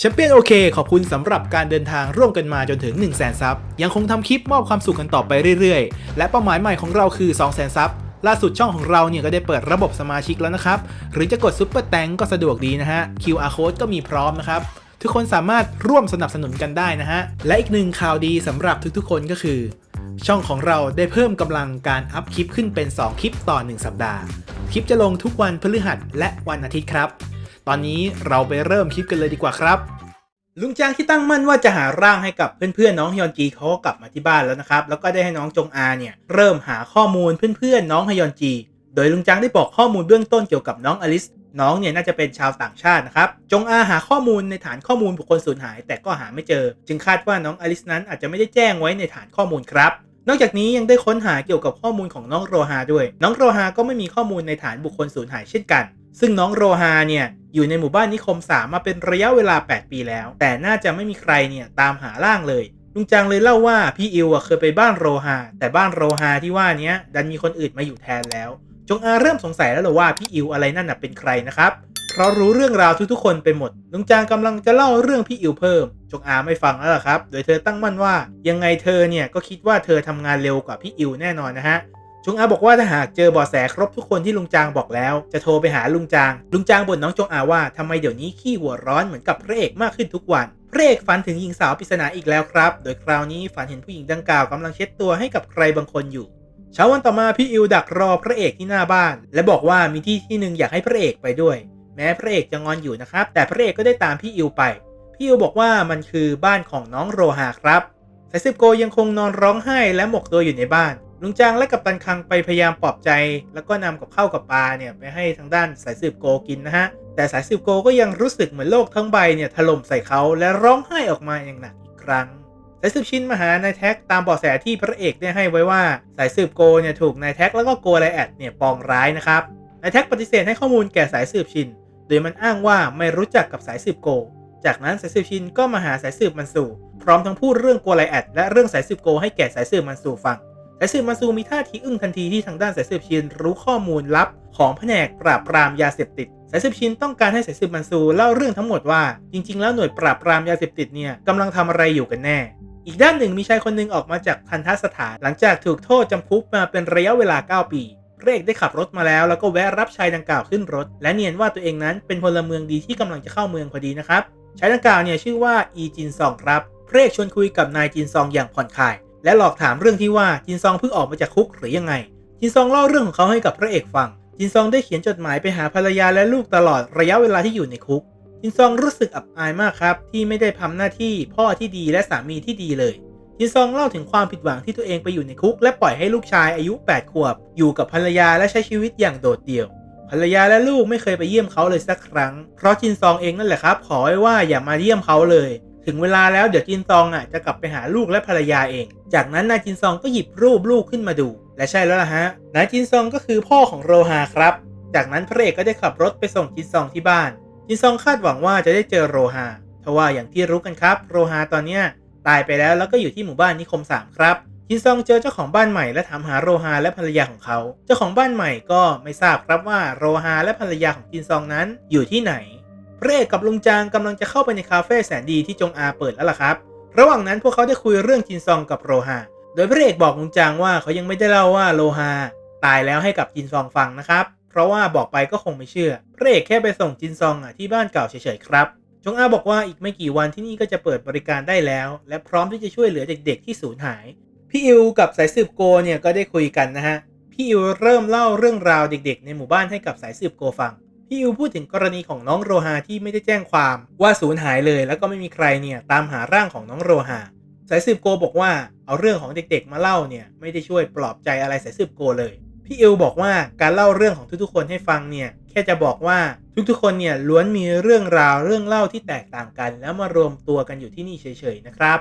แชมเปี้ยนโอเคขอบคุณสำหรับการเดินทางร่วมกันมาจนถึง 1 0 0 0 0แสนซับยังคงทำคลิปมอบความสุขกันต่อไปเรื่อยๆ และเป้าหมายใหม่ของเราคือ 2 0 0 0 0 0ซับล่าสุดช่องของเราเนี่ยก็ได้เปิดระบบสมาชิกแล้วนะครับ หรือจะกดซุปเปอร์แตงก็สะดวกดีนะฮะ QR code ก็มีพร้อมนะครับ ทุกคนสามารถร่วมสนับสนุนกันได้นะฮะ และอีกหนึ่งข่าวดีสำหรับทุกๆ คนก็คือ ช่องของเราได้เพิ่มกำลังการอัพคลิปขึ้นเป็น 2 คลิปต่อ 1 สัปดาห์ คลิปจะลงทุกวันพฤหัสและวันอาทิตย์ครับ ตอนนี้เราไปเริ่มคลิปกันเลยดีกว่าครับ ลุงจางที่ตั้งมั่นว่าจะหาร่างให้กับเพื่อนๆน้องฮยอนจีเขากลับมาที่บ้านแล้วนะครับ แล้วก็ได้ให้น้องจงอาเนี่ยเริ่มหาข้อมูลเพื่อนๆน้องฮยอนจี โดยลุงจางได้บอกข้อมูลเบื้องต้นเกี่ยวกับน้องอลิสน้องเนี่ยน่าจะเป็นชาวต่างชาตินะครับ จงอาหาข้อมูลในฐานข้อมูลบุคคลสูญหาย แต่ก็หาไม่เจอ จึงคาดว่าน้องอลิสนั้นอาจจะไม่ได้แจ้งไว้ในฐานข้อมูลครับ นอกจากนี้ยังได้ค้นหาเกี่ยวกับข้อมูลของน้องโรฮาด้วย น้องโรฮาก็ไม่มีข้อมูลในฐานบุคคลสูญหายเช่นกัน ซึ่งน้องโรฮาเนี่ยอยู่ในหมู่บ้านนิคมสามมาเป็นระยะเวลา 8 ปีแล้ว แต่น่าจะไม่มีใครเนี่ยตามหาร่างเลยลุงจางเลยเล่าว่าพี่อิวอะเคยไปบ้านโรฮาแต่บ้านโรฮาที่ว่านี้ดันมีคนอื่นมาอยู่แทนแล้ว จงอาเริ่มสงสัยแล้วเหรอว่าพี่อิวอะไรนั่นน่ะเป็นใครนะครับ เพราะรู้เรื่องราวทุกๆคนไปหมดลุงจางกำลังจะเล่าเรื่องพี่อิวเพิ่ม จงอาไม่ฟังแล้วล่ะครับ โดยเธอตั้งมั่นว่า ยังไงเธอเนี่ยก็คิดว่าเธอทำงานเร็วกว่าพี่อิวแน่นอนนะฮะจงอาบอกว่าถ้าหากเจอเบาะแสครบทุกคนที่ลุงจางบอกแล้ว จะโทรไปหาลุงจาง ลุงจางบ่นน้องจงอาว่าทำไมเดี๋ยวนี้ขี้หัวร้อนเหมือนกับพระเอกมากขึ้นทุกวันพระเอกฝันถึงหญิงสาวปริศนาอีกแล้วครับ โดยคราวนี้ฝันเห็นผู้หญิงดังกล่าวกำลังเช็ดตัวให้กับใครบางคนอยู่เช้าวันต่อมาพี่อิวดักรอพระเอกที่หน้าบ้าน และบอกว่ามีที่ที่หนึ่งอยากให้พระเอกไปด้วย แม้พระเอกจะงอนอยู่นะครับ แต่พระเอกก็ได้ตามพี่อิวไป พี่อิวบอกว่ามันคือบ้านของน้องโรฮาครับสายสืบโกยังคงนอนร้องไห้และหมกตัวอยู่ในบ้าน ลุงจางและกัปตันคังไปพยายามปลอบใจ แล้วก็นำกับข้าวกับปลาเนี่ยไปให้ทางด้านสายสืบโกกินนะฮะ แต่สายสืบโกก็ยังรู้สึกเหมือนโลกทั้งใบเนี่ยถล่มใส่เขาและร้องไห้ออกมาอย่างหนักอีกครั้ง สายสืบชินมาหานายแท็กตามเบาะแสที่พระเอกได้ให้ไว้ว่าสายสืบโกเนี่ยถูกนายแท็กแล้วก็โกไลแอดเนี่ยปองร้ายนะครับ นายแท็กปฏิเสธให้ข้อมูลแก่สายสืบชิน โดยมันอ้างว่าไม่รู้จักกับสายสืบโก จากนั้นสายสืบชินก็มาหาสายสืบมันสูพร้อมทั้งพูดเรื่องโกไลแอดและเรื่องสายสืบโกให้แก่สายสืบมันสูฟังสายสืบมันซูมีท่าทีอึ้งทันทีที่ทางด้านสายสืบชินรู้ข้อมูลลับของแผนกปราบปรามยาเสพติดสายสืบชินต้องการให้สายสืบมันซูเล่าเรื่องทั้งหมดว่า จริง ๆ แล้วหน่วยปราบปรามยาเสพติดเนี่ยกำลังทำอะไรอยู่กันแน่ อีกด้านหนึ่งมีชายคนหนึ่งออกมาจากทันทสถาน หลังจากถูกโทษจำคุกมาเป็นระยะเวลา 9 ปี พระเอกได้ขับรถมาแล้ว แล้วก็แวะรับชายดังกล่าวขึ้นรถ และเนียนว่าตัวเองนั้นเป็นพลเมืองดีที่กำลังจะเข้าเมืองพอดีนะครับชายดังกล่าวเนี่ยชื่อว่าอีจินซองครับพระเอกชวนคุยกับนายจินซองอย่างผ่อนคลาย และหลอกถามเรื่องที่ว่าจินซองเพิ่งออกมาจากคุกหรือยังไง จินซองเล่าเรื่องของเขาให้กับพระเอกฟัง จินซองได้เขียนจดหมายไปหาภรรยาและลูกตลอดระยะเวลาที่อยู่ในคุกจินซองรู้สึกอับอายมากครับ ที่ไม่ได้ทำหน้าที่พ่อที่ดีและสามีที่ดีเลย จินซองเล่าถึงความผิดหวังที่ตัวเองไปอยู่ในคุก และปล่อยให้ลูกชายอายุ 8 ขวบ อยู่กับภรรยาและใช้ชีวิตอย่างโดดเดี่ยว ภรรยาและลูกไม่เคยไปเยี่ยมเขาเลยสักครั้ง เพราะจินซองเองนั่นแหละครับ ขอไว้ว่าอย่ามาเยี่ยมเขาเลย ถึงเวลาแล้วเดี๋ยวจินซองอะจะกลับไปหาลูกและภรรยาเอง จากนั้นนายจินซองก็หยิบรูปลูกขึ้นมาดู และใช่แล้วล่ะฮะ นายจินซองก็คือพ่อของโรฮาครับ จากนั้นพระเอกก็ได้ขับรถไปส่งจินซองที่บ้าน จินซองคาดหวังว่าจะได้เจอโรฮาทว่าอย่างที่รู้กันครับ โรฮาตอนเนี้ย ตายไปแล้วแล้วก็อยู่ที่หมู่บ้านนิคม 3 ครับจินซองเจอเจ้าของบ้านใหม่และถามหาโรฮาและภรรยาของเขา เจ้าของบ้านใหม่ก็ไม่ทราบครับว่าโรฮาและภรรยาของจินซองนั้นอยู่ที่ไหน พระเอกกับลุงจางกำลังจะเข้าไปในคาเฟ่แสนดีที่จงอาเปิดแล้วล่ะครับ ระหว่างนั้นพวกเขาได้คุยเรื่องจินซองกับโรฮา โดยพระเอกบอกลุงจางว่าเขายังไม่ได้เล่าว่าโรฮาตายแล้วให้กับจินซองฟังนะครับ เพราะว่าบอกไปก็คงไม่เชื่อ พระเอกแค่ไปส่งจินซองอะที่บ้านเก่าเฉยๆครับ จงอาบอกว่าอีกไม่กี่วันที่นี่ก็จะเปิดบริการได้แล้ว และพร้อมที่จะช่วยเหลือเด็กๆที่สูญหาย พี่อิวกับสายสืบโกเนี่ยก็ได้คุยกันนะฮะ พี่อิวเริ่มเล่าเรื่องราวเด็ก ๆ ในหมู่บ้านให้กับสายสืบโกฟัง พี่อิวพูดถึงกรณีของน้องโรฮาที่ไม่ได้แจ้งความว่าสูญหายเลย แล้วก็ไม่มีใครเนี่ยตามหาร่างของน้องโรฮาสายสืบโกบอกว่าเอาเรื่องของเด็ก ๆ มาเล่าเนี่ยไม่ได้ช่วยปลอบใจอะไรสายสืบโกเลย พี่อิวบอกว่าการเล่าเรื่องของทุกๆ คนให้ฟังเนี่ยแค่จะบอกว่าทุกๆ คนเนี่ยล้วนมีเรื่องราวเรื่องเล่าที่แตกต่างกัน แล้วมารวมตัวกันอยู่ที่นี่เฉยๆนะครับ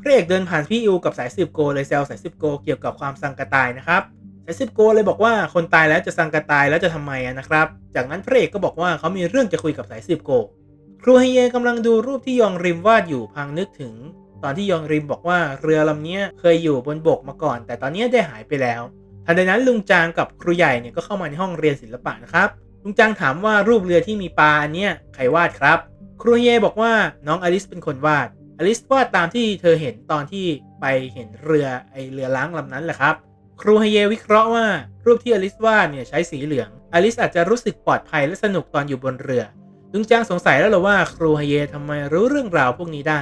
พระเอกเดินผ่านพี่อิวกับสายสืบโกเลยแซวสายสืบโกเกี่ยวกับความสังกตายนะครับสายสืบโกเลยบอกว่าคนตายแล้วจะสังกตายแล้วจะทำไมนะครับ จากนั้นพระเอกก็บอกว่าเขามีเรื่องจะคุยกับสายสืบโก ครูไฮเยกำลังดูรูปที่ยองริมวาดอยู่พังนึกถึง ตอนที่ยองริมบอกว่าเรือลำนี้เคยอยู่บนบกมาก่อน แต่ตอนนี้ได้หายไปแล้ว ทันใดนั้นลุงจางกับครูใหญ่เนี่ยก็เข้ามาในห้องเรียนศิลปะนะครับลุงจางถามว่ารูปเรือที่มีปลาอันเนี้ยใครวาดครับ ครูเยบอกว่าน้องอลิสเป็นคนวาดอลิสวาดตามที่เธอเห็นตอนที่ไปเห็นเรือไอเรือล้างลำนั้นแหละครับ ครูเฮเยวิเคราะห์ว่ารูปที่อลิสวาดเนี่ยใช้สีเหลืองอลิสอาจจะรู้สึกปลอดภัยและสนุกตอนอยู่บนเรือลุงจางสงสัยแล้วเหรอว่าครูเฮเยทำไมรู้เรื่องราวพวกนี้ได้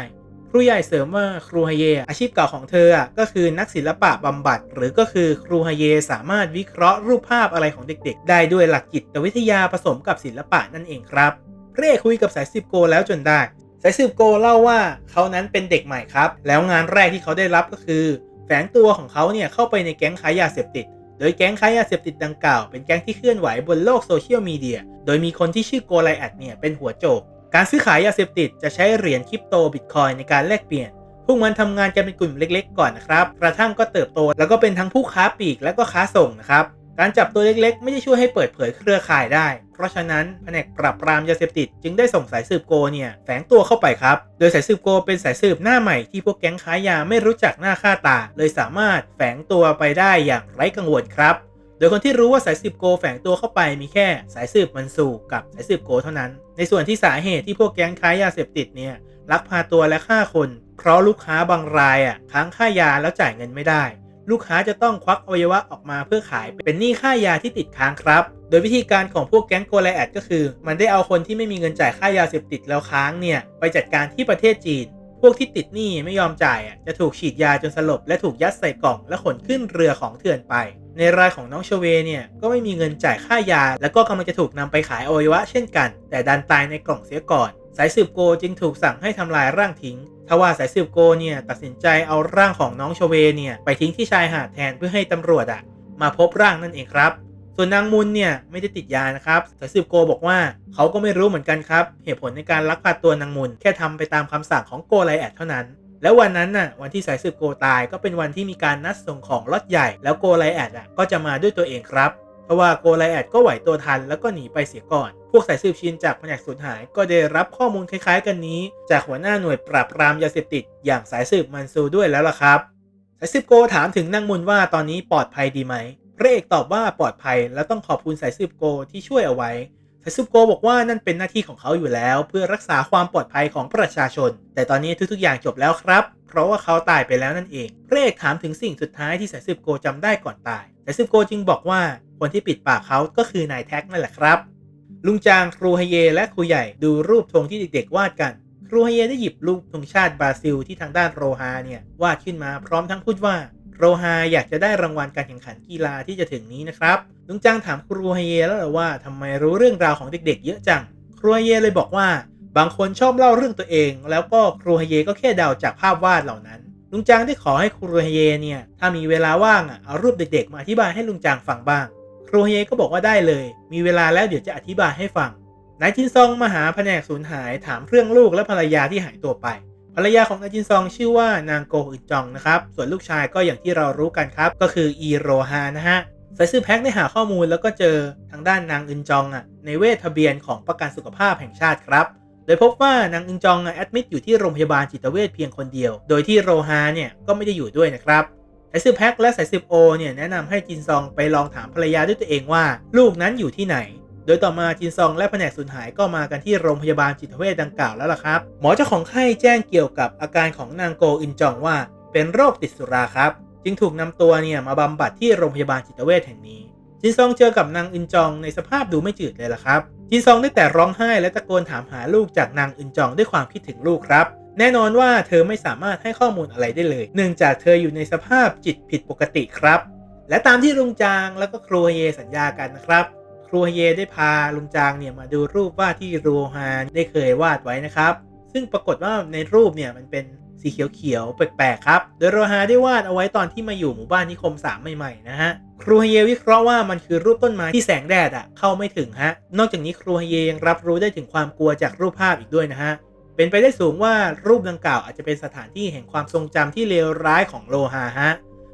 ครูใหญ่เสริมว่าครูฮเยอาชีพเก่าของเธอก็คือนักศิลปะบำบัด หรือก็คือครูฮเยสามารถวิเคราะห์รูปภาพอะไรของเด็ก ๆ ได้ด้วยหลักจิตวิทยาผสมกับศิลปะนั่นเองครับเร่คุยกับสายสิบโกแล้วจนได้ สายสืบโกเล่าว่าเขานั้นเป็นเด็กใหม่ครับ แล้วงานแรกที่เขาได้รับก็คือ แฝงตัวของเขาเนี่ยเข้าไปในแก๊งค้ายาเสพติด โดยแก๊งค้ายาเสพติดดังกล่าวเป็นแก๊งที่เคลื่อนไหวบนโลกโซเชียลมีเดีย โดยมีคนที่ชื่อโกไลแอดเนี่ยเป็นหัวโจก การซื้อขายยาเสพติดจะใช้เหรียญคริปโตบิตคอยในการแลกเปลี่ยน พวกมันทำงานกันเป็นกลุ่มเล็กๆ ก่อนนะครับ กระทั่งก็เติบโต แล้วก็เป็นทั้งผู้ค้าปลีกและก็ค้าส่งนะครับ การจับตัวเล็กๆ ไม่ได้ช่วยให้เปิดเผยเครือข่ายได้ เพราะฉะนั้นแผนกปราบปรามยาเสพติดจึงได้ส่งสายสืบโกเนี่ยแฝงตัวเข้าไปครับ โดยสายสืบโกเป็นสายสืบหน้าใหม่ที่พวกแก๊งค้ายาไม่รู้จักหน้าค่าตา เลยสามารถแฝงตัวไปได้อย่างไร้กังวลครับ โดยคนที่รู้ว่าสายสืบโกแฝงตัวเข้าไปมีแค่สายสืบมันสูกับสายสืบโกเท่านั้น ในส่วนที่สาเหตุที่พวกแก๊งค้ายาเสพติดเนี่ยลักพาตัวและฆ่าคนเพราะลูกค้าบางรายอะค้างค่ายาแล้วจ่ายเงินไม่ได้ ลูกค้าจะต้องควักอวัยวะออกมาเพื่อขายเป็นหนี้ค่ายาที่ติดค้างครับ โดยวิธีการของพวกแก๊งโกลแอดก็คือ มันได้เอาคนที่ไม่มีเงินจ่ายค่ายาเสพติดแล้วค้างเนี่ยไปจัดการที่ประเทศจีน พวกที่ติดหนี้ไม่ยอมจ่ายอะจะถูกฉีดยาจนสลบและถูกยัดใส่กล่อง และขนขึ้นเรือของเถื่อนไป ในรายของน้องเชเวเนี่ยก็ไม่มีเงินจ่ายค่ายา แล้วก็กำลังจะถูกนำไปขายอวัยวะเช่นกัน แต่ดันตายในกล่องเสียก่อน สายสืบโกจึงถูกสั่งให้ทำลายร่างทิ้งทว่าสายสืบโกเนี่ยตัดสินใจเอาร่างของน้องเชเวเนี่ยไปทิ้งที่ชายหาดแทนเพื่อให้ตำรวจอะมาพบร่างนั่นเองครับ ส่วนนางมุนเนี่ยไม่ได้ติดยานะครับ สายสืบโกบอกว่าเขาก็ไม่รู้เหมือนกันครับ เหตุผลในการลักพาตัวนางมุนแค่ทำไปตามคำสั่งของโกไลแอดเท่านั้น แล้ววันนั้นน่ะวันที่สายสืบโกตายก็เป็นวันที่มีการนัดส่งของล็อตใหญ่ แล้วโกไลแอดอะก็จะมาด้วยตัวเองครับเพราะว่าโกไลแอดก็ไหวตัวทันแล้วก็หนีไปเสียก่อน พวกสายสืบชินจากแผนกสูญหาย ก็ได้รับข้อมูลคล้ายๆ กันนี้ จากหัวหน้าหน่วยปราบปรามยาเสพติดอย่างสายสืบมันซูด้วยแล้วล่ะครับสายสืบโกถามถึงนางมุนว่าตอนนี้ปลอดภัยดีไหมพระเอกตอบว่าปลอดภัยและต้องขอบคุณสายสืบโกที่ช่วยเอาไว้ สายสืบโกบอกว่านั่นเป็นหน้าที่ของเขาอยู่แล้ว เพื่อรักษาความปลอดภัยของประชาชน แต่ตอนนี้ทุกๆ อย่างจบแล้วครับ เพราะว่าเขาตายไปแล้วนั่นเองพระเอกถามถึงสิ่งสุดท้ายที่สายสืบโกจำได้ก่อนตายสายสืบโกจึงบอกว่าคนที่ปิดปากเขาก็คือนายแท็กนั่นแหละครับ ลุงจางครูฮเยและครูใหญ่ดูรูปธงที่เด็กๆวาดกันครูฮเยได้หยิบรูปธงชาติบราซิลที่ทางด้านโรฮาเนี่ยวาดขึ้นมาพร้อมทั้งพูดว่า โรฮาอยากจะได้รางวัลการแข่งขันกีฬาที่จะถึงนี้นะครับลุงจางถามครูฮเยแล้วเหรอว่าทำไมรู้เรื่องราวของเด็ก ๆ เยอะจัง ครูฮเยเลยบอกว่า บางคนชอบเล่าเรื่องตัวเอง แล้วก็ครูฮเยก็แค่เดาจากภาพวาดเหล่านั้น ลุงจางได้ขอให้ครูฮเยเนี่ยถ้ามีเวลาว่างอะเอารูปเด็ก ๆ มาอธิบายให้ลุงจางฟังบ้าง ครูฮเยก็บอกว่าได้เลย มีเวลาแล้วเดี๋ยวจะอธิบายให้ฟังนายจินซองมาหาแผนกสูญหายถามเรื่องลูกและภรรยาที่หายตัวไป ภรรยาของนาจินซองชื่อว่านางโกอึนจองนะครับ ส่วนลูกชายก็อย่างที่เรารู้กันครับ ก็คืออีโรฮานะฮะสายสืบแพ็กได้หาข้อมูลแล้วก็เจอทางด้านนางอึนจองอะในเวททะเบียนของประกันสุขภาพแห่งชาติครับโดยพบว่านางอึนจองอะแอดมิดอยู่ที่โรงพยาบาลจิตเวชเพียงคนเดียว โดยที่โรฮาเนี่ยก็ไม่ได้อยู่ด้วยนะครับสายสืบแพ็กและสายสืบโอเนี่ยแนะนำให้จินซองไปลองถามภรรยาด้วยตัวเองว่า ลูกนั้นอยู่ที่ไหน โดยต่อมาจินซองและแผนกสูญหายก็มากันที่โรงพยาบาลจิตเวชดังกล่าวแล้วล่ะครับ หมอเจ้าของไข้แจ้งเกี่ยวกับอาการของนางโกอินจองว่าเป็นโรคติดสุราครับ จึงถูกนำตัวเนี่ยมาบำบัดที่โรงพยาบาลจิตเวชแห่งนี้ จินซองเจอกับนางอึนจองในสภาพดูไม่จืดเลยล่ะครับ จินซองได้แต่ร้องไห้และตะโกนถามหาลูกจากนางอึนจองด้วยความคิดถึงลูกครับแน่นอนว่าเธอไม่สามารถให้ข้อมูลอะไรได้เลย เนื่องจากเธออยู่ในสภาพจิตผิดปกติครับ และตามที่ลุงจางแล้วก็ครูเยสัญญากันนะครับ ครูเยได้พาลุงจางเนี่ยมาดูรูปวาดที่รูฮานได้เคยวาดไว้นะครับ ซึ่งปรากฏว่าในรูปเนี่ยมันเป็นสีเขียวๆแปลกๆครับ โดยโรฮาได้วาดเอาไว้ตอนที่มาอยู่หมู่บ้านนิคมสามใหม่ๆนะฮะ ครูเยวิเคราะห์ว่ามันคือรูปต้นไม้ที่แสงแดดอะเข้าไม่ถึงฮะ นอกจากนี้ครูเยยังรับรู้ได้ถึงความกลัวจากรูปภาพอีกด้วยนะฮะ เป็นไปได้สูงว่ารูปดังกล่าวอาจจะเป็นสถานที่แห่งความทรงจำที่เลวร้ายของโลหะฮะ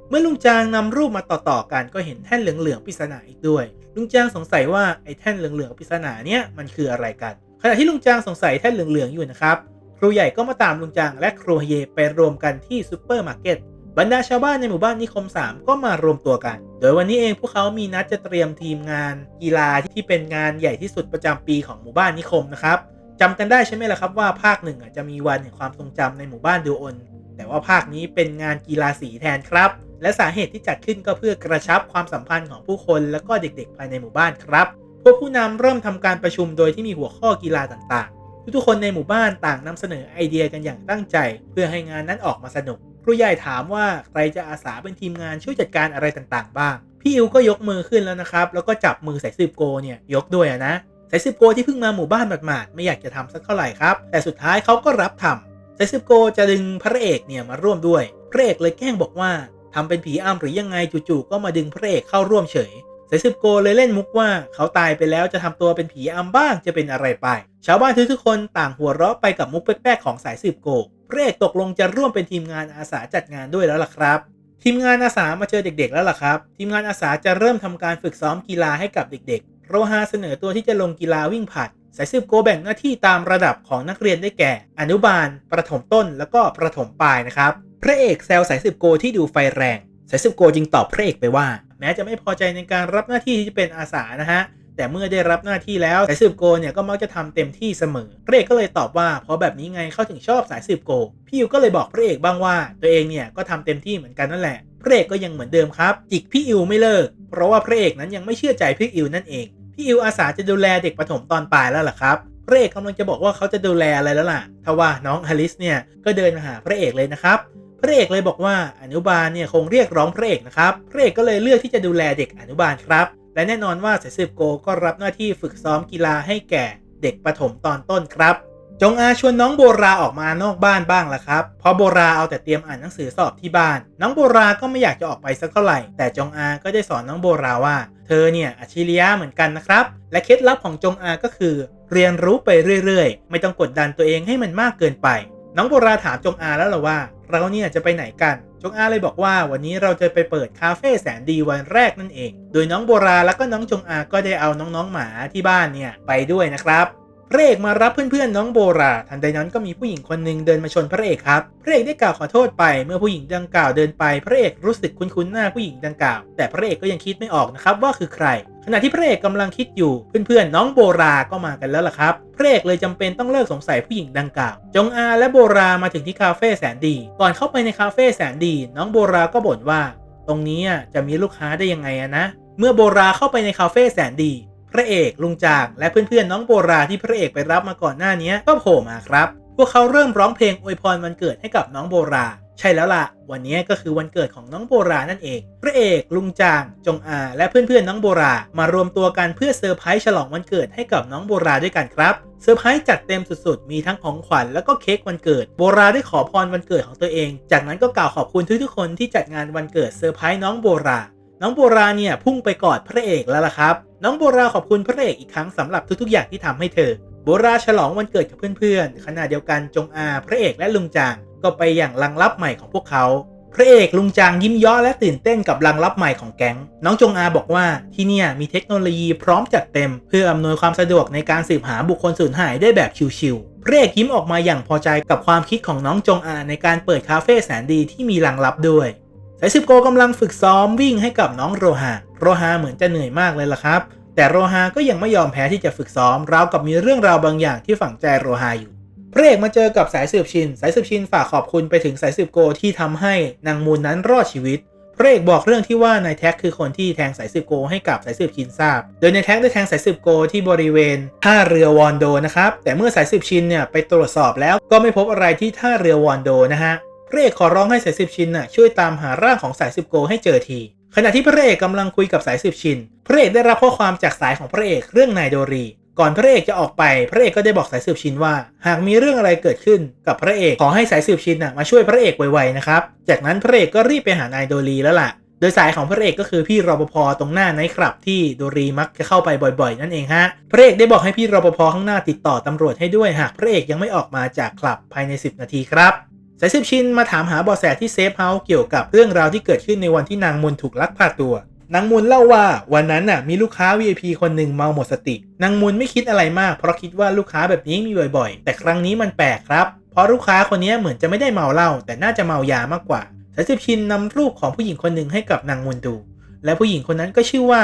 เมื่อลุงจางนำรูปมาต่อๆกันก็เห็นแท่นเหลืองๆปริศนาอีกด้วย ลุงจางสงสัยว่าไอ้แท่นเหลืองๆปริศนาเนี่ยมันคืออะไรกัน ขณะที่ลุงจางสงสัยแท่นเหลืองๆอยู่นะครับ ครูใหญ่ก็มาตามลุงจางและครูเยไปรวมกันที่ซูเปอร์มาร์เก็ตบรรดาชาวบ้านในหมู่บ้านนิคม 3 ก็มารวมตัวกัน โดยวันนี้เองพวกเขามีนัดจะเตรียมทีมงานกีฬาที่เป็นงานใหญ่ที่สุดประจำปีของหมู่บ้านนิคมนะครับจำกันได้ใช่ไหมล่ะครับว่าภาคหนึ่งอะจะมีวันแห่งความทรงจำในหมู่บ้านดูออนแต่ว่าภาคนี้เป็นงานกีฬาสีแทนครับ และสาเหตุที่จัดขึ้นก็เพื่อกระชับความสัมพันธ์ของผู้คนและก็เด็กๆ ภายในหมู่บ้านครับ พวกผู้นำเริ่มทำการประชุมโดยที่มีหัวข้อกีฬาต่างๆ ทุกๆคนในหมู่บ้านต่างนำเสนอไอเดียกันอย่างตั้งใจ เพื่อให้งานนั้นออกมาสนุก ครูใหญ่ถามว่าใครจะอาสาเป็นทีมงานช่วยจัดการอะไรต่างๆ บ้าง พี่อิวก็ยกมือขึ้นแล้วนะครับ แล้วก็จับมือสายสืบโกเนี่ยยกด้วยอะนะสายสืบโกที่เพิ่งมาหมู่บ้านหมาดๆไม่อยากจะทำสักเท่าไหร่ครับ แต่สุดท้ายเขาก็รับทำสายสืบโกจะดึงพระเอกเนี่ยมาร่วมด้วย พระเอกเลยแกล้งบอกว่า ทำเป็นผีอ้ำหรือยังไงจู่ๆก็มาดึงพระเอกเข้าร่วมเฉยสายสืบโกเลยเล่นมุกว่าเขาตายไปแล้วจะทำตัวเป็นผีอ้ำบ้างจะเป็นอะไรไป ชาวบ้านทุกๆคนต่างหัวเราะไปกับมุกแป๊กๆของสายสืบโกพระเอกตกลงจะร่วมเป็นทีมงานอาสาจัดงานด้วยแล้วล่ะครับทีมงานอาสามาเจอเด็กๆแล้วล่ะครับ ทีมงานอาสาจะเริ่มทำการฝึกซ้อมกีฬาให้กับเด็กๆ โรฮาเสนอตัวที่จะลงกีฬาวิ่งผลัด สายสืบโกแบ่งหน้าที่ตามระดับของนักเรียนได้แก่ อนุบาล ประถมต้น แล้วก็ประถมปลายนะครับ พระเอกแซวสายสืบโกที่ดูไฟแรง สายสืบโกจึงตอบพระเอกไปว่า แม้จะไม่พอใจในการรับหน้าที่ที่จะเป็นอาสานะฮะ แต่เมื่อได้รับหน้าที่แล้วสายสืบโกเนี่ยก็มักจะทำเต็มที่เสมอ พระเอกก็เลยตอบว่าเพราะแบบนี้ไงเขาถึงชอบสายสืบโก พี่อิวก็เลยบอกพระเอกบ้างว่า ตัวเองเนี่ยก็ทำเต็มที่เหมือนกันนั่นแหละ พระเอกก็ยังเหมือนเดิมครับจิกพี่อิวไม่เลิก เพราะว่าพระเอกนั้นยังไม่เชื่อใจพี่อิวนั่นเอง พี่อิวอาสาจะดูแลเด็กประถมตอนปลายแล้วล่ะครับพระเอกกำลังจะบอกว่าเขาจะดูแลอะไรแล้วล่ะทว่าน้องอลิสเนี่ยก็เดินมาหาพระเอกเลยนะครับ พระเอกเลยบอกว่าอนุบาลเนี่ยคงเรียกร้องพระเอกนะครับพระเอกก็เลยเลือกที่จะดูแลเด็กอนุบาลครับ และแน่นอนว่าสายสืบโกก็รับหน้าที่ฝึกซ้อมกีฬาให้แก่เด็กประถมตอนต้นครับ จงอาชวนน้องโบราออกมานอกบ้านบ้างละครับเพราะโบราเอาแต่เตรียมอ่านหนังสือสอบที่บ้าน น้องโบราก็ไม่อยากจะออกไปสักเท่าไหร่ แต่จงอาก็ได้สอนน้องโบราว่า เธอเนี่ยอัจฉริยะเหมือนกันนะครับ และเคล็ดลับของจงอาก็คือ เรียนรู้ไปเรื่อยๆ ไม่ต้องกดดันตัวเองให้มันมากเกินไป น้องโบราถามจงอาแล้วล่ะว่า เราเนี่ยจะไปไหนกัน จงอาเลยบอกว่าวันนี้เราจะไปเปิดคาเฟ่แสนดีวันแรกนั่นเอง โดยน้องโบราแล้วก็น้องจงอาก็ได้เอาน้องๆหมาที่บ้านเนี่ยไปด้วยนะครับพระเอกมารับเพื่อนๆ น้องโบรา ทันใดนั้นก็มีผู้หญิงคนหนึ่งเดินมาชนพระเอกครับ พระเอกได้กล่าวขอโทษไป เมื่อผู้หญิงดังกล่าวเดินไป พระเอกรู้สึกคุ้นๆหน้าผู้หญิงดังกล่าว แต่พระเอกก็ยังคิดไม่ออกนะครับว่าคือใคร ขณะที่พระเอกกำลังคิดอยู่เพื่อนๆน้องโบราก็มากันแล้วล่ะครับพระเอกเลยจำเป็นต้องเลิกสงสัยผู้หญิงดังกล่าว จงอาและโบรามาถึงที่คาเฟ่แสนดี ก่อนเข้าไปในคาเฟ่แสนดี น้องโบราก็บ่นว่า ตรงนี้จะมีลูกค้าได้ยังไงอะนะ เมื่อโบราเข้าไปในคาเฟ่แสนดี พระเอกลุงจางและเพื่อนๆน้องโบราที่พระเอกไปรับมาก่อนหน้านี้ก็โผล่มาครับ พวกเขาเริ่มร้องเพลงอวยพรวันเกิดให้กับน้องโบรา ใช่แล้วล่ะ วันนี้ก็คือวันเกิดของน้องโบรานั่นเอง พระเอกลุงจาง จงอา และเพื่อนๆน้องโบรา มารวมตัวกันเพื่อเซอร์ไพรส์ฉลองวันเกิดให้กับน้องโบราด้วยกันครับเซอร์ไพรส์จัดเต็มสุดๆ มีทั้งของขวัญแล้วก็เค้กวันเกิด โบราได้ขอพรวันเกิดของตัวเอง จากนั้นก็กล่าวขอบคุณทุกๆคนที่จัดงานวันเกิดเซอร์ไพรส์น้องโบรา น้องโบราเนี่ยพุ่งไปกอดพระเอกแล้วล่ะครับ น้องโบราขอบคุณพระเอกอีกครั้งสำหรับทุกๆอย่างที่ทำให้เธอ โบราฉลองวันเกิดกับเพื่อนๆ ขณะเดียวกันจงอาพระเอกและลุงจาง ก็ไปอย่างลังลับใหม่ของพวกเขาพระเอกลุงจางยิ้มย้อและตื่นเต้นกับลังลับใหม่ของแก๊ง น้องจงอาบอกว่าที่เนี่ยมีเทคโนโลยีพร้อมจัดเต็ม เพื่ออำนวยความสะดวกในการสืบหาบุคคลสูญหายได้แบบชิวๆพระเอกยิ้มออกมาอย่างพอใจกับความคิดของน้องจงอาในการเปิดคาเฟ่แสนดีที่มีลังลับด้วยสายสืบโกกำลังฝึกซ้อมวิ่งให้กับน้องโรฮาโรฮาเหมือนจะเหนื่อยมากเลยล่ะครับ แต่โรฮาก็ยังไม่ยอมแพ้ที่จะฝึกซ้อมราวกับมีเรื่องราวบางอย่างที่ฝังใจโรฮาอยู่ พระเอกมาเจอกับสายสืบชิน สายสืบชินฝากขอบคุณไปถึงสายสืบโกที่ทำให้นางมูลนั้นรอดชีวิต พระเอกบอกเรื่องที่ว่านายแท็กคือคนที่แทงสายสืบโกให้กับสายสืบชินทราบ โดยนายแท็กได้แทงสายสืบโกที่บริเวณท่าเรือวอนโดนะครับ แต่เมื่อสายสืบชินเนี่ยไปตรวจสอบแล้วก็ไม่พบอะไรที่ท่าเรือวอนโดนะฮะ พระเอกขอร้องให้สายสืบชินน่ะช่วยตามหาร่างของสายสืบโกให้เจอที ขณะที่พระเอกกำลังคุยกับสายสืบชิน พระเอกได้รับข้อความจากสายของพระเอกเรื่องนายโดรี ก่อนพระเอกจะออกไปพระเอกก็ได้บอกสายสืบชินว่า หากมีเรื่องอะไรเกิดขึ้นกับพระเอกขอให้สายสืบชินนะมาช่วยพระเอกไวๆนะครับจากนั้นพระเอกก็รีบไปหานายโดรีแล้วล่ะ โดยสายของพระเอกก็คือพี่รปภตรงหน้าไนท์คลับที่โดรีมักจะเข้าไปบ่อยๆ นั่นเองฮะพระเอกได้บอกให้พี่รปภข้างหน้าติดต่อตำรวจให้ด้วยหากพระเอกยังไม่ออกมาจากคลับภายใน 10 นาทีครับสายสืบชินมาถามหาบาะแสที่เซฟเฮาส์เกี่ยวกับเรื่องราวที่เกิดขึ้นในวันที่นางมุนถูกลักพาตัว นางมุนเล่าว่าวันนั้นน่ะมีลูกค้า VIP คนหนึ่งเมาหมดสติ นางมุนไม่คิดอะไรมาก เพราะคิดว่าลูกค้าแบบนี้มีบ่อยๆ แต่ครั้งนี้มันแปลกครับ เพราะลูกค้าคนนี้เหมือนจะไม่ได้เมาเหล้าแต่น่าจะเมายามากกว่าสายสืบชินนำรูปของผู้หญิงคนหนึ่งให้กับนางมุนดู และผู้หญิงคนนั้นก็ชื่อว่า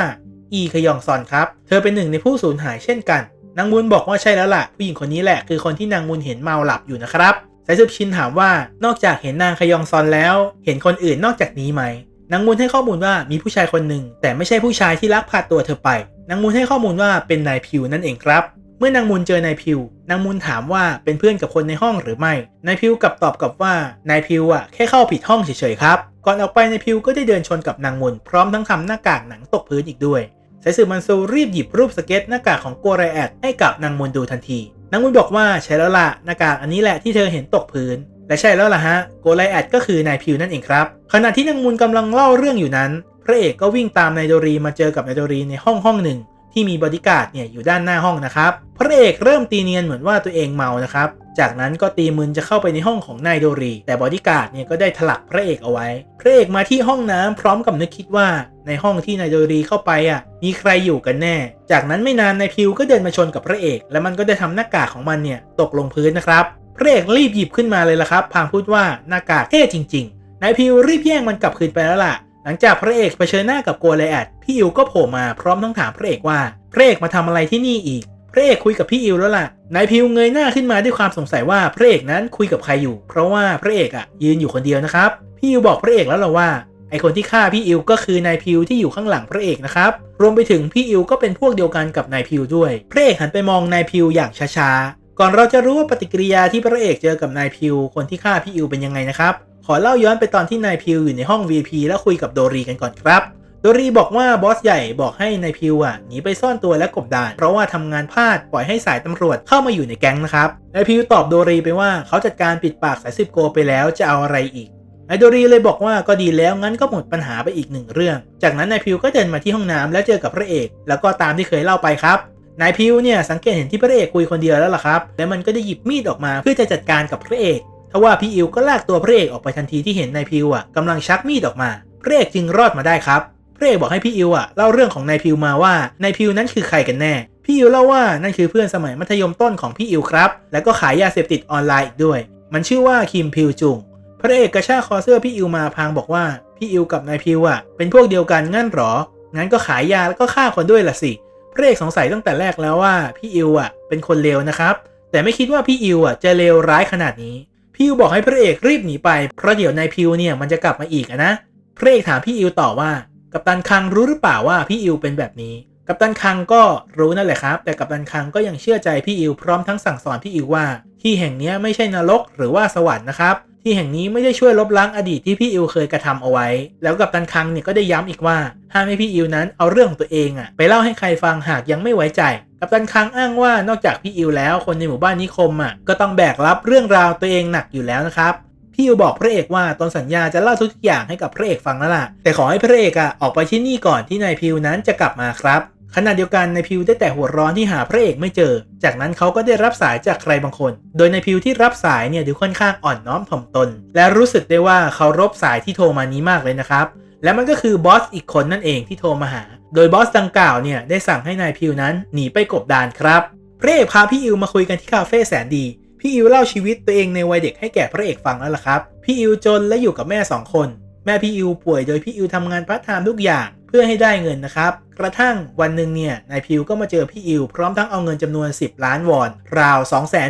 อีขยองซอนครับ เธอเป็นหนึ่งในผู้สูญหายเช่นกัน นางมุนบอกว่าใช่แล้วล่ะ ผู้หญิงคนนี้แหละคือคนที่นางมุนเห็นเมาหลับอยู่นะครับสายสืบชินถามว่านอกจากเห็นนางขยองซอนแล้ว เห็นคนอื่นนอกจากนี้ไหม นางมุนให้ข้อมูลว่ามีผู้ชายคนหนึ่งแต่ไม่ใช่ผู้ชายที่ลักพาตัวเธอไป นางมุนให้ข้อมูลว่าเป็นนายพิวนั่นเองครับ เมื่อนางมุนเจอนายพิว นางมุนถามว่าเป็นเพื่อนกับคนในห้องหรือไม่ นายพิวกลับตอบกลับว่านายพิวอะแค่เข้าผิดห้องเฉยๆครับก่อนออกไปนายพิวก็ได้เดินชนกับนางมุนพร้อมทั้งทำหน้ากากหนังตกพื้นอีกด้วยสายสืบมันซูรีบหยิบรูปสเก็ตหน้ากากของโกไรแอดให้กับนางมุนดูทันทีนางมุนบอกว่าใช่แล้วล่ะหน้ากากอันนี้แหละที่เธอเห็นตกพื้น และใช่แล้วล่ะฮะ โกไลแอดก็คือนายพิวนั่นเองครับ ขณะที่นางมุนกำลังเล่าเรื่องอยู่นั้น พระเอกก็วิ่งตามนายโดรีมาเจอกับนายโดรีในห้องห้องหนึ่ง ที่มีบอดี้การ์ดเนี่ยอยู่ด้านหน้าห้องนะครับ พระเอกเริ่มตีเนียนเหมือนว่าตัวเองเมานะครับ จากนั้นก็ตีมืนจะเข้าไปในห้องของนายโดรี แต่บอดี้การ์ดเนี่ยก็ได้ถลักพระเอกเอาไว้ พระเอกมาที่ห้องน้ำพร้อมกับนึกคิดว่า ในห้องที่นายโดรีเข้าไปอะ มีใครอยู่กันแน่ จากนั้นไม่นานนายพิวก็เดินมาชนกับพระเอก และมันก็ได้ทำหน้ากากของมันเนี่ยตกลงพื้นนะครับ พระเอกรีบหยิบขึ้นมาเลยละครับ พางพูดว่าหน้ากากเท่จริงๆนายพิวรีบแย่งมันกลับคืนไปแล้วล่ะ หลังจากพระเอกเผชิญหน้ากับโกไลแอดพี่อิวก็โผล่มาพร้อมทั้งถามพระเอกว่าพระเอกมาทำอะไรที่นี่อีก พระเอกคุยกับพี่อิวแล้วล่ะนายพิวเงยหน้าขึ้นมาด้วยความสงสัยว่าพระเอกนั้นคุยกับใครอยู่ เพราะว่าพระเอกอะยืนอยู่คนเดียวนะครับพี่อิวบอกพระเอกแล้วล่ะว่าไอคนที่ฆ่าพี่อิวก็คือนายพิวที่อยู่ข้างหลังพระเอกนะครับ รวมไปถึงพี่อิวก็เป็นพวกเดียวกันกับนายพิวด้วย พระเอกหันไปมองนายพิวอย่างช้าๆ ก่อนเราจะรู้ว่าปฏิกิริยาที่พระเอกเจอกับนายพิว คนที่ฆ่าพี่อิวเป็นยังไงนะครับ ขอเล่าย้อนไปตอนที่นายพิวอยู่ในห้อง VIP แล้วคุยกับโดรีกันก่อนครับ โดรีบอกว่าบอสใหญ่บอกให้นายพิวอะหนีไปซ่อนตัวและกบดาน เพราะว่าทำงานพลาดปล่อยให้สายตำรวจเข้ามาอยู่ในแก๊งนะครับ นายพิวตอบโดรีไปว่าเขาจัดการปิดปากสายสิบโกไปแล้วจะเอาอะไรอีกนายโดรีเลยบอกว่าก็ดีแล้วงั้นก็หมดปัญหาไปอีกหนึ่งเรื่อง จากนั้นนายพิวก็เดินมาที่ห้องน้ำแล้วเจอกับพระเอก แล้วก็ตามที่เคยเล่าไปครับ นายพิวเนี่ยสังเกตเห็นที่พระเอกคุยคนเดียวแล้วล่ะครับ แล้วมันก็ได้หยิบมีดออกมาเพื่อจะจัดการกับพระเอกทว่าพี่อิวก็ลากตัวพระเอกออกไปทันทีที่เห็นนายพิวอะกำลังชักมีดออกมา พระเอกจึงรอดมาได้ครับ พระเอกบอกให้พี่อิวอะเล่าเรื่องของนายพิวมาว่านายพิวนั้นคือใครกันแน่ พี่อิวเล่าว่านั่นคือเพื่อนสมัยมัธยมต้นของพี่อิวครับ แล้วก็ขายยาเสพติดออนไลน์อีกด้วย มันชื่อว่าคิมพิวจุง พระเอกกระชากคอเสื้อพี่อิวมาพางบอกว่าพี่อิวกับนายพิวอะเป็นพวกเดียวกันงั้นหรอ งั้นก็ขายยาแล้วก็ฆ่าคนด้วยละสิ พระเอกสงสัยตั้งแต่แรกแล้วว่าพี่อิวอะเป็นคนเลวนะครับ แต่ไม่คิดว่าพี่อิวอะจะเลวร้ายขนาดนี้ พี่อิวบอกให้พระเอกรีบหนีไป เพราะเดี๋ยวนายพิวเนี่ยมันจะกลับมาอีกนะ พระเอกถามพี่อิวต่อว่า กัปตันคังรู้หรือเปล่าว่าพี่อิวเป็นแบบนี้ กัปตันคังก็รู้นั่นแหละครับ แต่กัปตันคังก็ยังเชื่อใจพี่อิวพร้อมทั้งสั่งสอนพี่อิวว่า ที่แห่งนี้ไม่ใช่นรกหรือว่าสวรรค์นะครับ ที่แห่งนี้ไม่ได้ช่วยลบล้างอดีตที่พี่อิวเคยกระทำเอาไว้ แล้วกัปตันคังเนี่ยก็ได้ย้ำอีกว่าห้ามให้พี่อิวนั้นเอาเรื่องของตัวเองอะไปเล่าให้ใครฟังหากยังไม่ไว้ใจ กัปตันคังอ้างว่านอกจากพี่อิวแล้วคนในหมู่บ้านนิคมอะก็ต้องแบกรับเรื่องราวตัวเองหนักอยู่แล้วนะครับพี่อิวบอกพระเอกว่าตนสัญญาจะเล่าทุกอย่างให้กับพระเอกฟังแล้วล่ะแต่ขอให้พระเอกอะออกไปที่นี่ก่อนที่นายพิวนั้นจะกลับมาครับ ขณะเดียวกันนายพิวได้แต่หัวร้อนที่หาพระเอกไม่เจอ จากนั้นเขาก็ได้รับสายจากใครบางคน โดยนายพิวที่รับสายเนี่ยดูค่อนข้างอ่อนน้อมถ่อมตน และรู้สึกได้ว่าเขารบสายที่โทรมานี้มากเลยนะครับ และมันก็คือบอสอีกคนนั่นเองที่โทรมาหา โดยบอสดังกล่าวเนี่ยได้สั่งให้นายพิวนั้นหนีไปกบดานครับ พระเอกพาพี่อิวมาคุยกันที่คาเฟ่แสนดี พี่อิวเล่าชีวิตตัวเองในวัยเด็กให้แก่พระเอกฟังแล้วล่ะครับ พี่อิวจนและอยู่กับแม่สองคน แม่พี่อิวป่วยโดยพี่อิวทำงานพาร์ทไทม์ทุกอย่าง เพื่อให้ได้เงินนะครับ กระทั่งวันหนึ่งเนี่ยนายพิวก็มาเจอพี่อิวพร้อมทั้งเอาเงินจำนวน 10 ล้านวอน ราว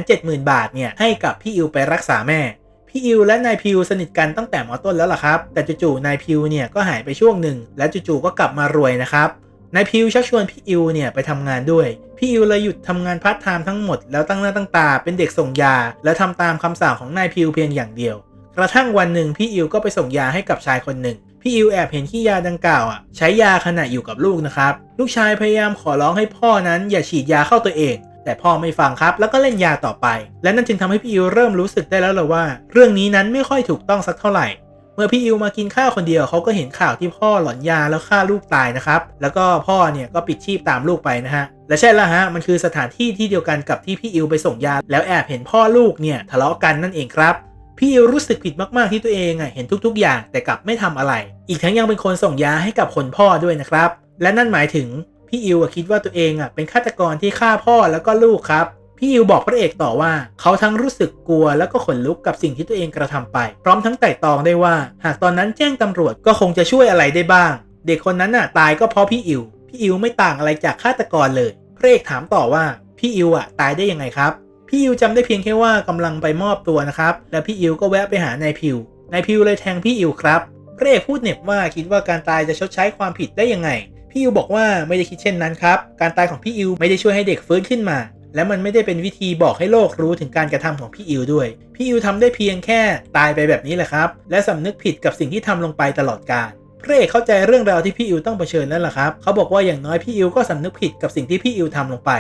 270,000 บาทเนี่ยให้กับพี่อิวไปรักษาแม่พี่อิวและนายพิวสนิทกันตั้งแต่มอต้นแล้วล่ะครับ แต่จู่ๆนายพิวเนี่ยก็หายไปช่วงหนึ่ง และจู่ๆก็กลับมารวยนะครับนายพิวชักชวนพี่อิวเนี่ยไปทำงานด้วย พี่อิวเลยหยุดทำงานพาร์ทไทม์ทั้งหมดแล้วตั้งหน้าตั้งตาเป็นเด็กส่งยา และทำตามคำสั่งของนายพิวเพียงอย่างเดียว กระทั่งวันหนึ่งพี่อิวก็ไปส่งยาให้กับชายคนหนึ่ง พี่อิวแอบเห็นขี้ยาดังกล่าวอะใช้ยาขณะอยู่กับลูกนะครับ ลูกชายพยายามขอร้องให้พ่อนั้นอย่าฉีดยาเข้าตัวเอง แต่พ่อไม่ฟังครับ แล้วก็เล่นยาต่อไป และนั่นจึงทำให้พี่อิวเริ่มรู้สึกได้แล้วลยว่า เรื่องนี้นั้นไม่ค่อยถูกต้องสักเท่าไหร่เมื่อพี่อิวมากินข้าวคนเดียวเขาก็เห็นข่าวที่พ่อหลอนยาแล้วฆ่าลูกตายนะครับ แล้วก็พ่อเนี่ยก็ปิดชีพตามลูกไปนะฮะ และใช่แล้วฮะ มันคือสถานที่ที่เดียวกันกับที่พี่อิวไปส่งยา แล้วแอบเห็นพ่อลูกเนี่ยทะเลาะกันนั่นเองครับ พี่อิวรู้สึกผิดมากๆที่ตัวเองอะเห็นทุกๆ อย่างแต่กลับไม่ทำอะไร อีกทั้งยังเป็นคนส่งยาให้กับคนพ่อด้วยนะครับ และนั่นหมายถึงพี่อิวคิดว่าตัวเองอะเป็นฆาตกรที่ฆ่าพ่อแล้วก็ลูกครับพี่อิวบอกพระเอกต่อว่า เขาทั้งรู้สึกกลัวแล้วก็ขนลุกกับสิ่งที่ตัวเองกระทำไป พร้อมทั้งไต่ตองได้ว่า หากตอนนั้นแจ้งตำรวจก็คงจะช่วยอะไรได้บ้าง เด็กคนนั้นน่ะตายก็เพราะพี่อิว พี่อิวไม่ต่างอะไรจากฆาตกรเลยพระเอกถามต่อว่า พี่อิวอะตายได้ยังไงครับ พี่อิวจำได้เพียงแค่ว่ากำลังไปมอบตัวนะครับ แล้วพี่อิวก็แวะไปหานายพิวนายพิวเลยแทงพี่อิวครับพระเอกพูดเหน็บว่าคิดว่าการตายจะชดใช้ความผิดได้ยังไง พี่อิวบอกว่าไม่ได้คิดเช่นนั้นครับ การตายของพี่อิวไม่ได้ช่วยให้เด็กฟื้นขึ้นมา และมันไม่ได้เป็นวิธีบอกให้โลกรู้ถึงการกระทำของพี่อิวด้วย พี่อิวทำได้เพียงแค่ตายไปแบบนี้แหละครับ และสำนึกผิดกับสิ่งที่ทำลงไปตลอดกาลพระเอกเข้าใจเรื่องราวที่พี่อิวต้องเผชิญนั่นแหละครับ เขาบอกว่าอย่างน้อยพี่อิวก็สำนึกผิดกับสิ่งที่พี่อิวทำลงไป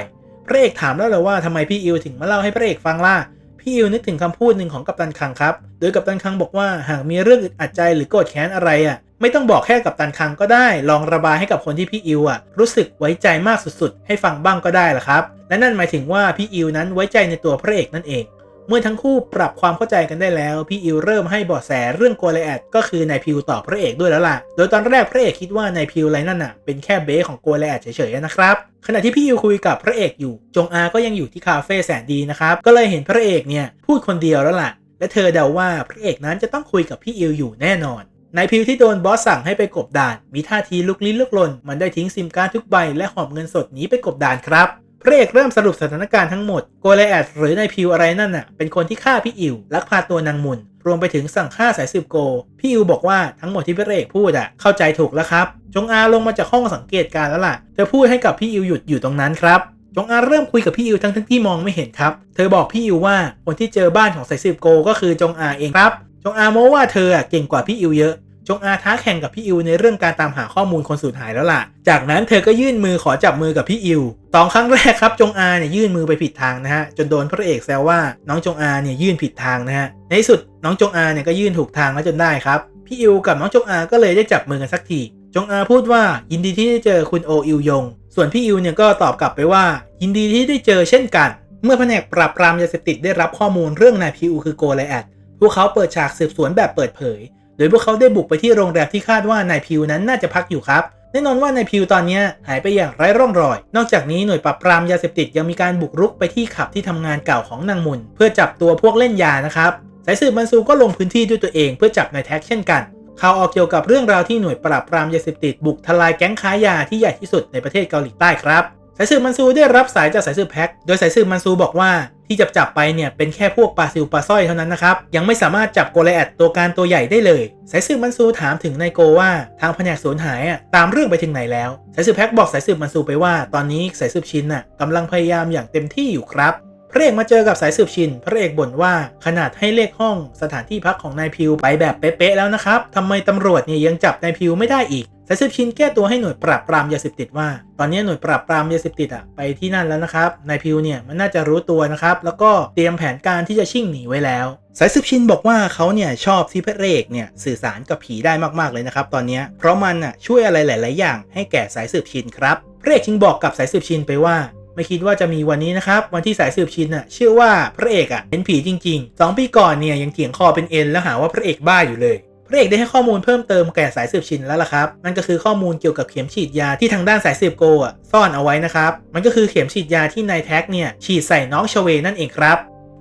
พระเอกถามแล้วเลยว่าทำไมพี่อิวถึงมาเล่าให้พระเอกฟังล่ะ พี่อิวนึกถึงคำพูดหนึ่งของกัปตันคังครับ โดยกัปตันคังบอกว่าหากมีเรื่องอึดอัดใจหรือโกรธแค้นอะไรอะ ไม่ต้องบอกแค่กัปตันคังก็ได้ ลองระบายให้กับคนที่พี่อิวอะรู้สึกไว้ใจมากสุดๆ ให้ฟังบ้างก็ได้ละครับ และนั่นหมายถึงว่าพี่อิวนั้นไว้ใจในตัวพระเอกนั่นเอง เมื่อทั้งคู่ปรับความเข้าใจกันได้แล้ว พี่อิวเริ่มให้เบาะแสเรื่องโกลแอดก็คือนายพิวต่อพระเอกด้วยแล้วล่ะ โดยตอนแรกพระเอกคิดว่านายพิวไรนั่นน่ะเป็นแค่เบสของโกลแอดเฉยๆนะครับ ขณะที่พี่อิวคุยกับพระเอกอยู่ จงอาก็ยังอยู่ที่คาเฟ่แสนดีนะครับ ก็เลยเห็นพระเอกเนี่ยพูดคนเดียวแล้วล่ะ และเธอเดาว่าพระเอกนั้นจะต้องคุยกับพี่อิวอยู่แน่นอนนายพิวที่โดนบอสสั่งให้ไปกบดาน มีท่าทีลุกลี้ลุกลน มันได้ทิ้งซิมการ์ดทุกใบและหอบเงินสดหนีไปกบดานครับ พระเอกเริ่มสรุปสถานการณ์ทั้งหมด โกลแอดหรือนายพิวอะไรนั่นน่ะ เป็นคนที่ฆ่าพี่อิวลักพาตัวนางมุน รวมไปถึงสั่งฆ่าสายสืบโก พี่อิวบอกว่าทั้งหมดที่พระเอกพูดอะเข้าใจถูกแล้วครับ จงอาลงมาจากห้องสังเกตการณ์แล้วล่ะ เธอพูดให้กับพี่อิวหยุดอยู่ตรงนั้นครับจงอาเริ่มคุยกับพี่อิวทั้งทั้งที่มองไม่เห็นครับ เธอบอกพี่อิวว่าคนที่เจอบ้านของสายสืบโก ก็คือจงอาเองครับ จงอาโม้ว่าเธออะเก่งกว่าพี่อิวเยอะ จงอาท้าแข่งกับพี่อิวในเรื่องการตามหาข้อมูลคนสูญหายแล้วล่ะ จากนั้นเธอก็ยื่นมือขอจับมือกับพี่อิวสองครั้งแรกครับจงอาเนี่ยยื่นมือไปผิดทางนะฮะจนโดนพระเอกแซวว่าน้องจงอาเนี่ยยื่นผิดทางนะฮะในสุดน้องจงอาเนี่ยก็ยื่นถูกทางแล้วจนได้ครับพี่อิวกับน้องจงอาก็เลยได้จับมือกันสักทีจงอาพูดว่ายินดีที่ได้เจอคุณโออิวยง ส่วนพี่อิวเนี่ยก็ตอบกลับไปว่า ยินดีที่ได้เจอเช่นกัน เมื่อแผนกปราบปรามยาเสพติดได้รับข้อมูลเรื่องนายพิวคือโกไลแอดพวกเขาเปิดฉากสืบสวนแบบเปิดเผย โดยพวกเขาได้บุกไปที่โรงแรมที่คาดว่านายพิวนั้นน่าจะพักอยู่ครับแน่นอนว่านายพิวตอนนี้หายไปอย่างไร้ร่องรอย นอกจากนี้หน่วยปราบปรามยาเสพติดยังมีการบุกรุกไปที่ขับที่ทำงานเก่าของนางมุน เพื่อจับตัวพวกเล่นยานะครับสายสืบมันซูก็ลงพื้นที่ด้วยตัวเองเพื่อจับนายแท็กเช่นกันข่าวออกเกี่ยวกับเรื่องราวที่หน่วยปราบปรามยาเสพติดบุกทลายแก๊งค้ายาที่ใหญ่ที่สุดในประเทศเกาหลีใต้ครับสายสืบมันซูได้รับสายจากสายสืบแพ็กโดยสายสืบมันซูบอกว่า ที่จับจับไปเนี่ยเป็นแค่พวกปลาซิวปลาสร้อยเท่านั้นนะครับ ยังไม่สามารถจับโกลแอดตัวการตัวใหญ่ได้เลย สายสืบมันซูถามถึงนายโกว่าทางแผนกสูญหายอะตามเรื่องไปถึงไหนแล้ว สายสืบแพ็กบอกสายสืบมันซูไปว่า ตอนนี้สายสืบชินน่ะกำลังพยายามอย่างเต็มที่อยู่ครับ พระเอกมาเจอกับสายสืบชิน พระเอกบ่นว่าขนาดให้เลขห้องสถานที่พักของนายพิวไปแบบเป๊ะๆแล้วนะครับทำไมตำรวจเนี่ยยังจับนายพิวไม่ได้อีกสายสืบชินแก้ตัวให้หน่วยปราบปรามยาเสพติดว่า ตอนนี้หน่วยปราบปรามยาเสพติดอะไปที่นั่นแล้วนะครับ นายพิวเนี่ยมันน่าจะรู้ตัวนะครับ แล้วก็เตรียมแผนการที่จะชิ่งหนีไว้แล้ว สายสืบชินบอกว่าเขาเนี่ยชอบที่พระเอกเนี่ยสื่อสารกับผีได้มากๆเลยนะครับตอนนี้ เพราะมันอะช่วยอะไรหลาย ๆ อย่างให้แก่สายสืบชินครับพระเอกจึงบอกกับสายสืบชินไปว่า ไม่คิดว่าจะมีวันนี้นะครับ วันที่สายสืบชินน่ะเชื่อว่าพระเอกอะเป็นผีจริง ๆ 2 ปีก่อนเนี่ยยังเถียงคอเป็นเอ็นแล้วหาว่าพระเอกบ้าอยู่เลยพระเอกได้ให้ข้อมูลเพิ่มเติมแก่สายสืบชินแล้วล่ะครับ นั่นก็คือข้อมูลเกี่ยวกับเข็มฉีดยาที่ทางด้านสายสืบโกอะซ่อนเอาไว้นะครับ มันก็คือเข็มฉีดยาที่นายแท็กเนี่ยฉีดใส่น้องชเวนั่นเองครับ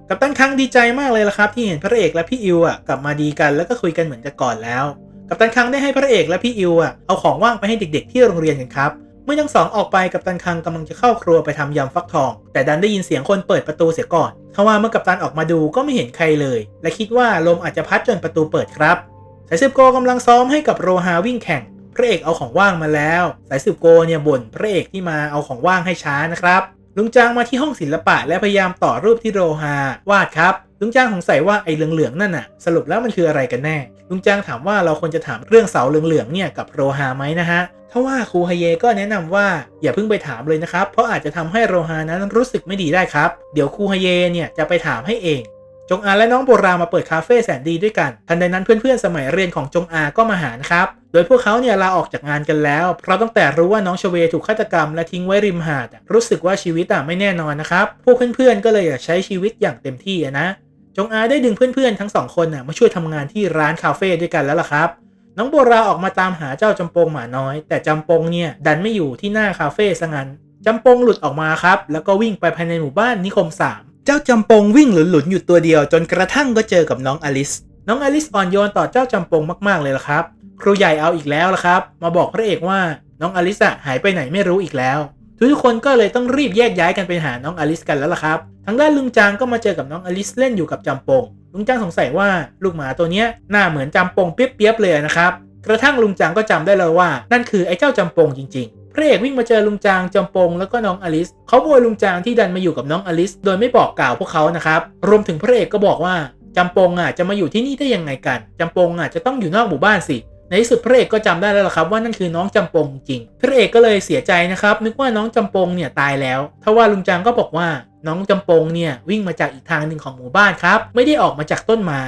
กัปตันคังดีใจมากเลยล่ะครับที่เห็นพระเอกและพี่อิวอะกลับมาดีกันแล้วก็คุยกันเหมือนแต่ก่อนแล้ว กัปตันครั้งได้ให้พระเอกและพี่อิวอะเอาของว่างไปให้เด็กๆที่โรงเรียนกันครับ มื่อทั้งสองออกไปกับตันคังกำลังจะเข้าครัวไปทำยำฟักทอง แต่ดันได้ยินเสียงคนเปิดประตูเสียก่อนทว่าเมื่อกัปตันออกมาดูก็ไม่เห็นใครเลย และคิดว่าลมอาจจะพัดจนประตูเปิดครับสายสืบโกกำลังซ้อมให้กับโรฮาวิ่งแข่ง พระเอกเอาของว่างมาแล้ว สายสืบโกเนี่ยบ่นพระเอกที่มาเอาของว่างให้ช้านะครับลุงจางมาที่ห้องศิลปะและพยายามต่อรูปที่โรฮาวาดครับ ลุงจ้างสงสัยว่าไอ้เหลืองๆนั่นน่ะสรุปแล้วมันคืออะไรกันแน่ ลุงจ้างถามว่าเราควรจะถามเรื่องเสาเหลืองๆเนี่ยกับโรฮาไหมนะฮะถ้าว่าครูฮเยก็แนะนำว่าอย่าเพิ่งไปถามเลยนะครับ เพราะอาจจะทำให้โรฮานั้นรู้สึกไม่ดีได้ครับ เดี๋ยวครูฮเยเนี่ยจะไปถามให้เอง จงอาและน้องโบรามาเปิดคาเฟ่แสนดีด้วยกัน ทันใดนั้นเพื่อนๆ สมัยเรียนของจงอาก็มาหานะครับ โดยพวกเขาเนี่ยลาออกจากงานกันแล้ว เพราะตั้งแต่รู้ว่าน้องชเวถูกฆาตกรรมและทิ้งไว้ริมหาดรู้สึกว่าชีวิตอะไม่แน่นอนนะครับ พวกเพื่อนๆ ก็เลยอยากใช้ชีวิตอย่างเต็มที่นะ จงอาได้ดึงเพื่อนๆทั้งสองคนน่ะมาช่วยทำงานที่ร้านคาเฟ่ด้วยกันแล้วล่ะครับน้องโบราออกมาตามหาเจ้าจำปงหมาน้อย แต่จำปงเนี่ยดันไม่อยู่ที่หน้าคาเฟ่ซะงั้นจำปงหลุดออกมาครับ แล้วก็วิ่งไปภายในหมู่บ้านนิคมสามเจ้าจำปงวิ่งหลุนๆอยู่ตัวเดียว จนกระทั่งก็เจอกับน้องอลิส น้องอลิสอ่อนโยนต่อเจ้าจำปงมากๆเลยละครับ ครูใหญ่เอาอีกแล้วละครับ มาบอกพระเอกว่าน้องอลิสอะหายไปไหนไม่รู้อีกแล้ว ทุกๆคนก็เลยต้องรีบแยกย้ายกันไปหาน้องอลิสกันแล้วล่ะครับทางด้านลุงจางก็มาเจอกับน้องอลิสเล่นอยู่กับจำปงลุงจางสงสัยว่าลูกหมาตัวเนี้ยหน้าเหมือนจำปงเปียบๆเลยนะครับกระทั่งลุงจางก็จำได้เลยว่า นั่นคือไอ้เจ้าจำปงจริงๆพระเอกวิ่งมาเจอลุงจางจำปงแล้วก็น้องอลิสเขาโวยลุงจางที่ดันมาอยู่กับน้องอลิสโดยไม่บอกกล่าวพวกเขานะครับรวมถึงพระเอกก็บอกว่าจำปงอะจะมาอยู่ที่นี่ได้ยังไงกันจำปงอะจะต้องอยู่นอกหมู่บ้านสิ ในที่สุดพระเอกก็จำได้แล้วล่ะครับว่านั่นคือน้องจำปงจริง พระเอกก็เลยเสียใจนะครับ นึกว่าน้องจำปงเนี่ยตายแล้วทว่าลุงจางก็บอกว่าน้องจำปงเนี่ยวิ่งมาจากอีกทางหนึ่งของหมู่บ้านครับ ไม่ได้ออกมาจากต้นไม้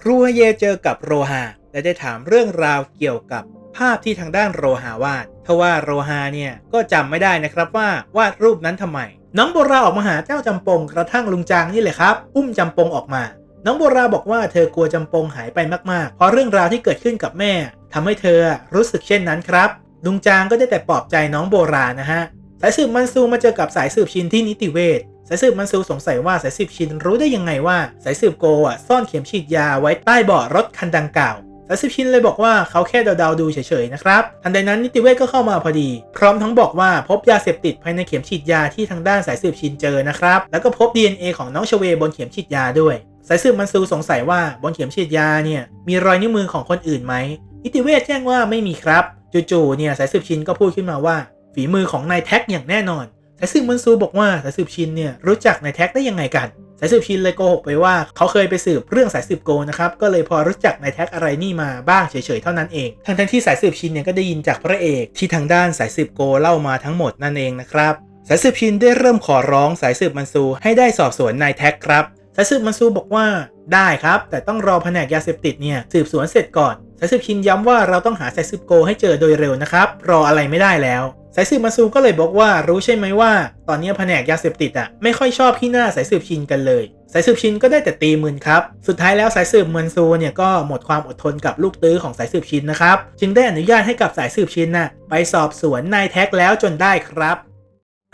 ครูฮเยเจอกับโรฮาและได้ถามเรื่องราวเกี่ยวกับภาพที่ทางด้านโรฮาวาดทว่าโรฮาเนี่ยก็จำไม่ได้นะครับว่าวาดรูปนั้นทำไม น้องโบราออกมาหาเจ้าจำปงกระทั่งลุงจางนี่แหละครับ อุ้มจำปงออกมา น้องโบราบอกว่าเธอกลัวจำปงหายไปมากๆ เพราะเรื่องราวที่เกิดขึ้นกับแม่ทำให้เธอรู้สึกเช่นนั้นครับ ลุงจางก็ได้แต่ปลอบใจน้องโบรานะฮะ สายสืบมันซูมาเจอกับสายสืบชินที่นิติเวช สายสืบมันซูสงสัยว่าสายสืบชินรู้ได้ยังไงว่า สายสืบโกอะซ่อนเข็มฉีดยาไว้ใต้เบาะรถคันดังกล่าวสายสืบชินเลยบอกว่าเขาแค่เดาๆดูเฉยๆนะครับ ทันใดนั้นนิติเวชก็เข้ามาพอดี พร้อมทั้งบอกว่าพบยาเสพติดภายในเข็มฉีดยาที่ทางด้านสายสืบชินเจอนะครับ แล้วก็พบ DNA ของน้องชเวบนเข็มฉีดยาด้วย สายสืบมันซูสงสัยว่าบนเข็มฉีดยาเนี่ยมีรอยนิ้วมือของคนอื่นไหมนิติเวชแจ้งว่าไม่มีครับจู่ๆเนี่ยสายสืบชินก็พูดขึ้นมาว่า ฝีมือของนายแท็กอย่างแน่นอนสายสืบมันซูบอกว่าสายสืบชินเนี่ยรู้จักนายแท็กได้ยังไงกันสายสืบชินเลยโกหกไปว่าเขาเคยไปสืบเรื่องสายสืบโกนะครับก็เลยพอรู้จักนายแท็กอะไรนี่มาบ้างเฉยๆเท่านั้นเองทั้งทั้งๆที่สายสืบชินเนี่ยก็ได้ยินจากพระเอกที่ทางด้านสายสืบโกเล่ามาทั้งหมดนั่นเองนะครับสายสืบชินได้เริ่มขอร้องสายสืบมันซูให้ได้สอบสวนนายแท็กครับ สายสืบมันซูบอกว่าได้ครับ แต่ต้องรอแผนกยาเสพติดเนี่ยสืบสวนเสร็จก่อนสายสืบชินย้ำว่าเราต้องหาสายสืบโกให้เจอโดยเร็วนะครับรออะไรไม่ได้แล้วสายสืบมันซูก็เลยบอกว่ารู้ใช่ไหมว่า ตอนนี้แผนกยาเสพติดอะไม่ค่อยชอบที่หน้าสายสืบชินกันเลยสายสืบชินก็ได้แต่ตีมืนครับ สุดท้ายแล้วสายสืบมันซูเนี่ยก็หมดความอดทนกับลูกตื้อของสายสืบชินนะครับ จึงได้อนุญาตให้กับสายสืบชินน่ะไปสอบสวนนายแท็กแล้วจนได้ครับ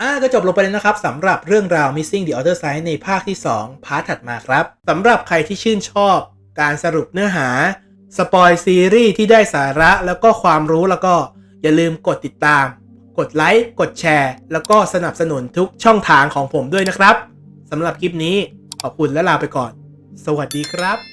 อ่าก็จบลงไปแล้วนะครับสำหรับเรื่องราว Missing the Other Side ในภาคที่ 2 พาร์ทถัดมาครับสำหรับใครที่ชื่นชอบการสรุปเนื้อหา สปอยซีรีส์ที่ได้สาระแล้วก็ความรู้แล้วก็อย่าลืมกดติดตาม กดไลค์กดแชร์ แล้วก็สนับสนุนทุกช่องทางของผมด้วยนะครับสำหรับคลิปนี้ขอบคุณและลาไปก่อน สวัสดีครับ